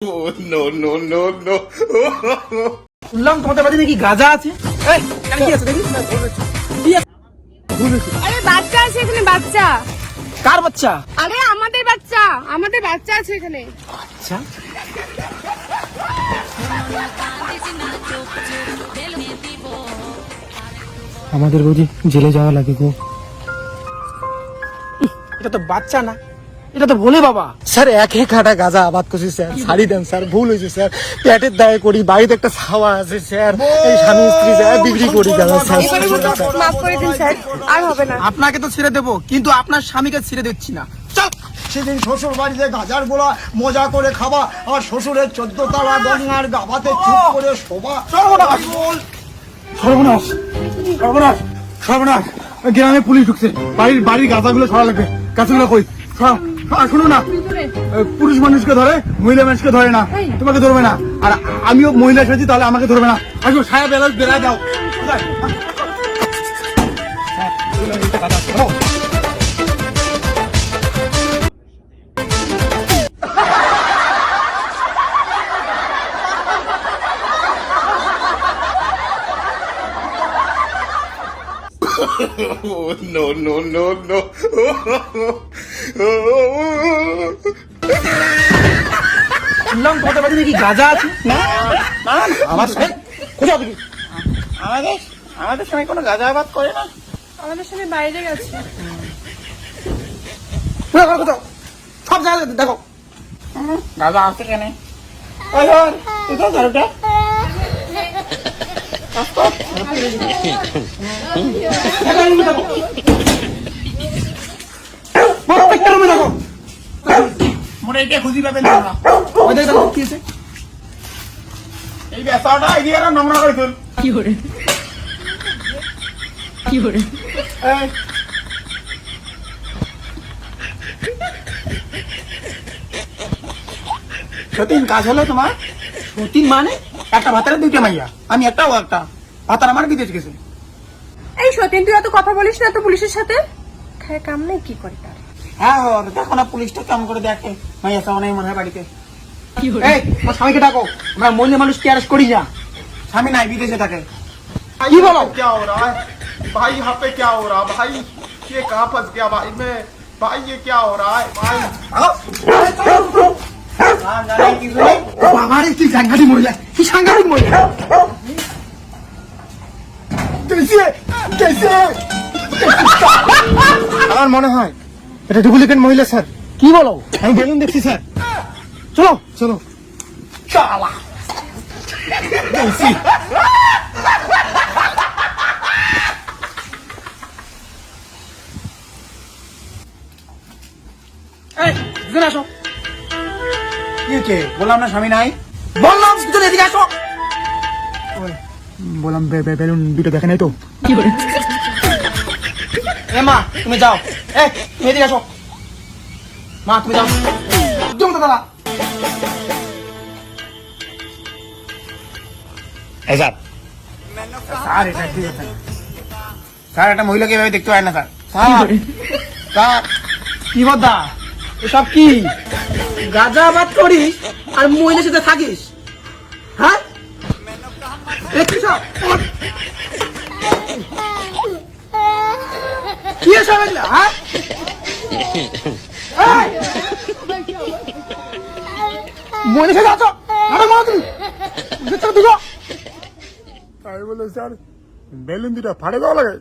No, no, no, no. শুনলাম তোমাদের বাড়িতে নাকি গাজা আছে। এই, কি আছে দেখি? আরে বাচ্চা আছে এখানে বাচ্চা। কার বাচ্চা? আরে আমাদের বাচ্চা আমাদের বাচ্চা আছে এখানে। আচ্ছা। আমাদের বুঝি জেলে যাওয়া লাগে গো। এটা তো বাচ্চা না। এটা তো ভোলে বাবা। স্যার এক এক কাটা গাঁজা আবাদ করছি স্যার। ছাড়ি দেন স্যার। ভুল হয়েছে স্যার। পেটের দায়ে করি বাড়িতে একটা ছাওয়া আছে স্যার। এই স্বামী স্ত্রী যায় বিক্রি করি গাঁজা স্যার? মাফ করে দিন স্যার। আর হবে না। আপনাকে তো ছেড়ে দেবো কিন্তু আপনার স্বামীকে ছেড়ে দিচ্ছি না। চল সেদিন শ্বশুর বাড়িতে গাজার গোলা মজা করে খাবা আর শ্বশুরের চোদ্দ তালা গঙ্গার গাবাতে চুপ করে শোভা। সর্বনাশ! সর্বনাশ! সর্বনাশ! সর্বনাশ! গ্রামে পুলিশ ঢুকছে। বাড়ির বাড়ির গাঁজাগুলো ছড়া লাগবে। গাছগুলো কই? সরাও। আর শুনো না পুরুষ মানুষকে ধরে মহিলা মানুষকে ধরে না। তোমাকে ধরবে না। আর আমিও মহিলা সাজি তাহলে আমাকে ধরবে না। আসো সায়া বেলা বেড়া দাও হ্যাঁ, Oh, no, no, no, no. গাঁজা আছে না? আমার কোথাও দেখি আমাদের আমাদের সঙ্গে কোনো গাঁজা আবাদ করে না। আমাদের সঙ্গে বাইরে গেছে। কোথাও কোথাও, কোথাও সব জায়গায় দেখো। গাঁজা আছে কেন? ওই ওর, কোথাও ঝাড়ুটা। মোটা এটা খুঁজি পাবেন না। ওই দেখো কি আছে। এই বেসাটা এদিকে নোংরা করে তুল কি করে কি করে সতীন কাজ হলো তোমার? সতীন মানে? একটা ভাতারে দুইটা মাইয়া। আমি একটা ও একটা। ভাতার আমার বিদেশ গেছে। এই সতীন তুই এত কথা বলিস না তো পুলিশের সাথে? খায় কাম নেই কি করে তার? হ্যাঁ হো দেখো না পুলিশটা কেমন করে দেখে। মাইয়া সামনে মনে হয় বাড়িতে? এই তোমার স্বামীকে ডাকো আমরা মহিলা মানুষ কি আরেস্ট করি না স্বামী নাই বিদেশে থাকে কি বলো क्या हो रहा है भाई यहाँ पे क्या हो रहा है भाई ये कहाँ फंस गया भाई मैं भाई ये क्या हो रहा है भाई বাবারে কি সাংঘাতিক মহিলা কি সাংঘাতিক মহিলা কেসে কেসে আমার মনে হয় এটা ডুপ্লিকেট মহিলা স্যার কি বলো আমি বেলুন দেখছি স্যার চলো। চলো। চালা আসো। কি বললাম না স্বামী নাই? বললাম এদিকে আসো। বললাম বে- বে- বেলুন দুটো দেখে নাই তো। এ মা তুমি যাও। এ তুমি এদিকে আসো। মা তুমি যাও। একদম তো দাদা স্যার। স্যার এটা ঠিক আছে। স্যার একটা মহিলাকে এভাবে দেখতে হয় না স্যার। স্যার স্যার কি বদা? এসব কি? গাজা আবাদ করিস আর মহিলার সাথে থাকিস? হ্যাঁ? কি সব? হ্যাঁ? আমি বলে স্যার বেলুন দুটা ফাড়ে দেওয়া লাগে।